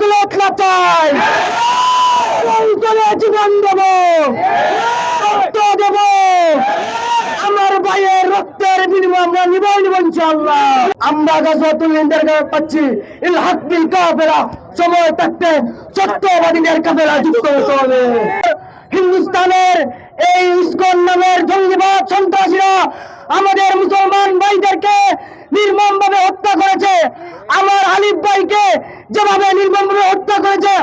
বদলত চাই অঞ্চলে জীবন দেব, রক্ত দেব। আমার ভাইয়ের রক্তের বিনিময় আমরা নিবই নিব ইনশাআল্লাহ। আমরা পাচ্ছি। ইল হক বিল কাফেরা সময় থাকতে সত্যবাদীদের কাফেরা যুক্ত হতে হবে। হিন্দুস্তানের এই ইসকন নামের জঙ্গিবাদ সন্ত্রাসীরা আমাদের মুসলমান ভাইদেরকে নির্মম ভাবে হত্যা করেছে। আমার আলিফ ভাইকে যেভাবে নির্মম ভাবে হত্যা করেছে,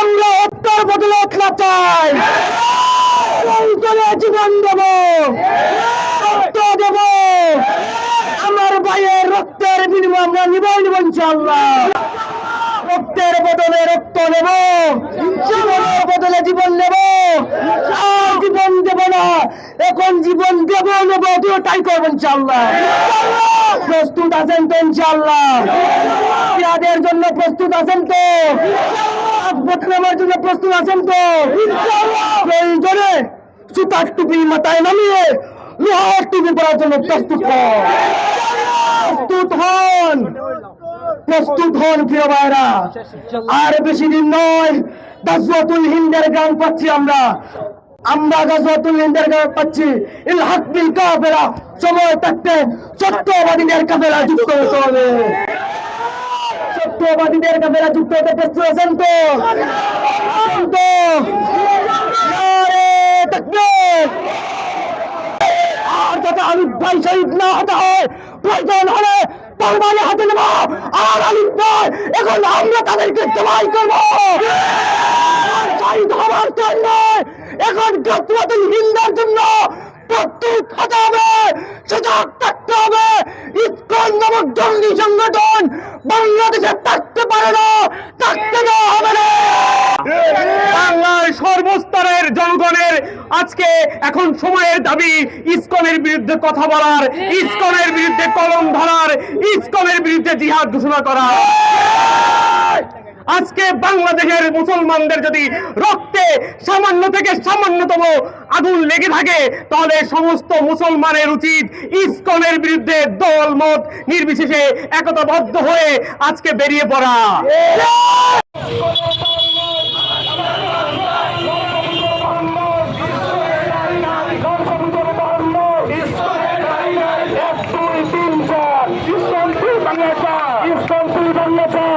আমরা হত্যার বদলে না চাই। জীবন দেব, রক্ত দেব। আমার ভাইয়ের রক্তের বিনিময় আমরা নিবই নিব ইনশাআল্লাহ। রক্তের বদলে রক্ত নেব, জীবনের বদলে জীবন নেব আর জীবন দেব না এখন জীবন দেব নেব দুটাই করব ইনশাআল্লাহ। প্রস্তুত আছেন তো ইনশাআল্লাহ। পেঁয়াদের জন্য প্রস্তুত আছেন তো। জন্য প্রস্তুত আছেন তো। প্রয়োজনে সুতার টুপি মাথায় নামিয়ে লোহার টুপি পরার জন্য প্রস্তুত হন। প্রস্তুত হন। প্রস্তুত হন, প্রিয় ভাইরা আর বেশি দিন নয় গাজওয়াতুল হিন্দের গান পাচ্ছি আমরা। আমরা গাজওয়াতুল হিন্দের গান পাচ্ছি। ইল হক বিল কাফেরা সময় থাকতে সত্যবাদীদের কাফেরা যুক্ত হতে হবে। সত্যবাদীদের কাফেরা যুক্ত হতে প্রস্তুত আছেন তো? আছেন তো? নারে তাকবীর। আর যাতে আলিফ ভাই শহীদ না হতে হয়, প্রয়োজন হলে তরবারি হাতে নেব। এখন আমরা তাদেরকে জবাই করব। শহীদ হওয়ার জন্য এখন গাজওয়াতুল হিন্দার জন্য সর্বস্তরের জনগণের আজকে এখন সময়ের দাবি, ইসকনের বিরুদ্ধে কথা বলার, ইসকনের বিরুদ্ধে কলম ধরার, ইসকনের বিরুদ্ধে জিহাদ ঘোষণা করা আজকে বাংলাদেশের মুসলমানদের যদি রক্তে সামান্য থেকে সামান্যতম আগুন লেগে থাকে, তাহলে সমস্ত মুসলমানের উচিত ইস্কনের বিরুদ্ধে দল, মত নির্বিশেষে একতাবদ্ধ হয়ে আজকে বেরিয়ে পড়া। বাংলাদেশ।